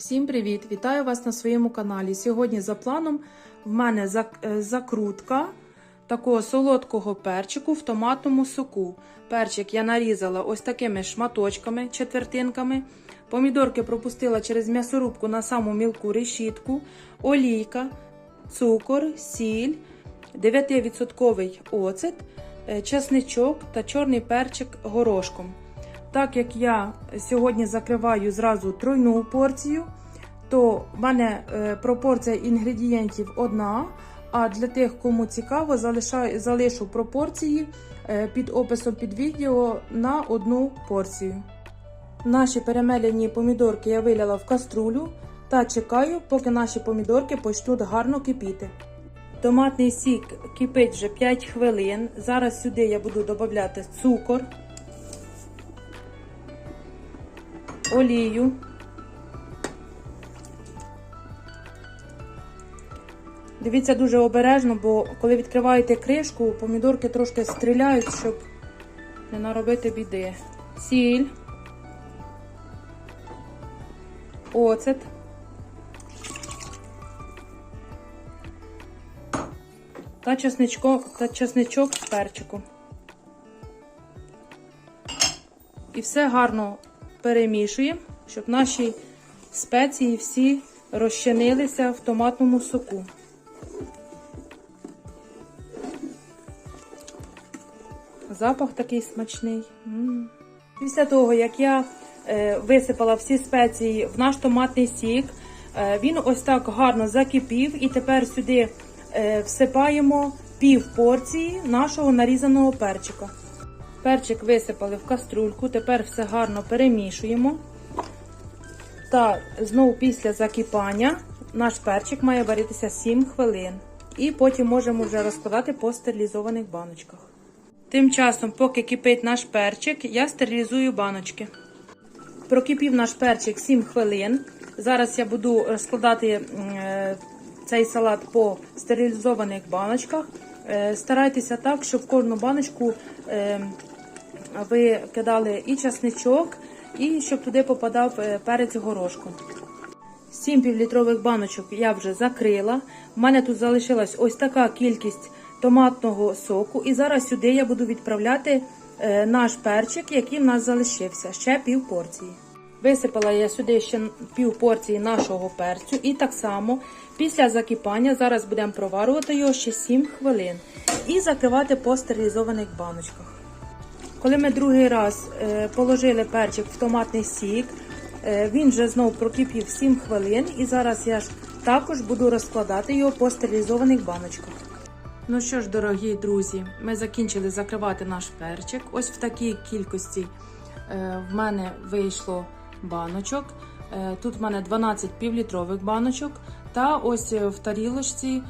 Всім привіт! Вітаю вас на своєму каналі. Сьогодні за планом в мене е, закрутка такого солодкого перчику в томатному соку. Перчик я нарізала ось такими шматочками, четвертинками. Помідорки пропустила через м'ясорубку на саму мілку решітку, олійка, цукор, сіль, 9% оцет, е, чесничок та чорний перчик горошком. Так як я сьогодні закриваю зразу тройну порцію, то в мене е, пропорція інгредієнтів одна. А для тих, кому цікаво, залишу пропорції е, під описом під відео на одну порцію. Наші перемелені помідорки я виляла в каструлю та чекаю, поки наші помідорки почнуть гарно кипіти. Томатний сік кипить вже 5 хвилин. Зараз сюди я буду додавати цукор, олію. Дивіться дуже обережно, бо коли відкриваєте кришку, помідорки трошки стріляють, щоб не наробити біди. Сіль, оцет. Та чесничок, та чесничок з перчиком. І все гарно перемішуємо, щоб наші спеції всі розчинилися в томатному соку. Запах такий смачний. Після того, як я е, висипала всі спеції в наш томатний сік, е, він ось так гарно закипів, і тепер сюди е, всипаємо пів порції нашого нарізаного перчика. Перчик висипали в каструльку, тепер все гарно перемішуємо. Та знову після закипання наш перчик має варитися 7 хвилин. І потім можемо вже розкладати по стерилізованих баночках. Тим часом, поки кипить наш перчик, я стерилізую баночки. Прокипів наш перчик 7 хвилин. Зараз я буду розкладати е, цей салат по стерилізованих баночках. Е, Старайтеся так, щоб кожну баночку е, ви кидали і часничок, і щоб туди попадав е, перець горошком. 7 півлітрових баночок я вже закрила. У мене тут залишилась ось така кількість томатного соку. І зараз сюди я буду відправляти е, наш перчик, який в нас залишився, ще пів порції. Висипала я сюди ще пів порції нашого перцю. І так само після закипання зараз будемо проварювати його ще 7 хвилин і закривати по стерилізованих баночках. Коли ми другий раз е, положили перчик в томатний сік, е, він вже знову прокипів 7 хвилин, і зараз я ж також буду розкладати його по стерилізованих баночках. Ну що ж, дорогі друзі, ми закінчили закривати наш перчик. Ось в такій кількості е, в мене вийшло баночок. Тут в мене 12 півлітрових баночок. Та ось в тарілочці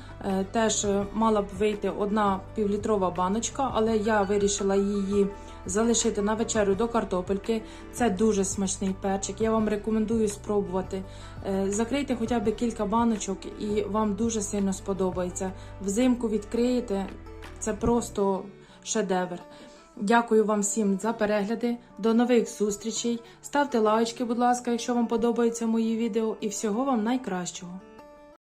теж мала б вийти одна півлітрова баночка, але я вирішила її залишити на вечерю до картопельки. Це дуже смачний перчик. Я вам рекомендую спробувати. Е, Закрийте хоча б кілька баночок, і вам дуже сильно сподобається. Взимку відкриєте це просто шедевр. Дякую вам всім за перегляди. До нових зустрічей. Ставте лайки, будь ласка, якщо вам подобаються мої відео, і всього вам найкращого.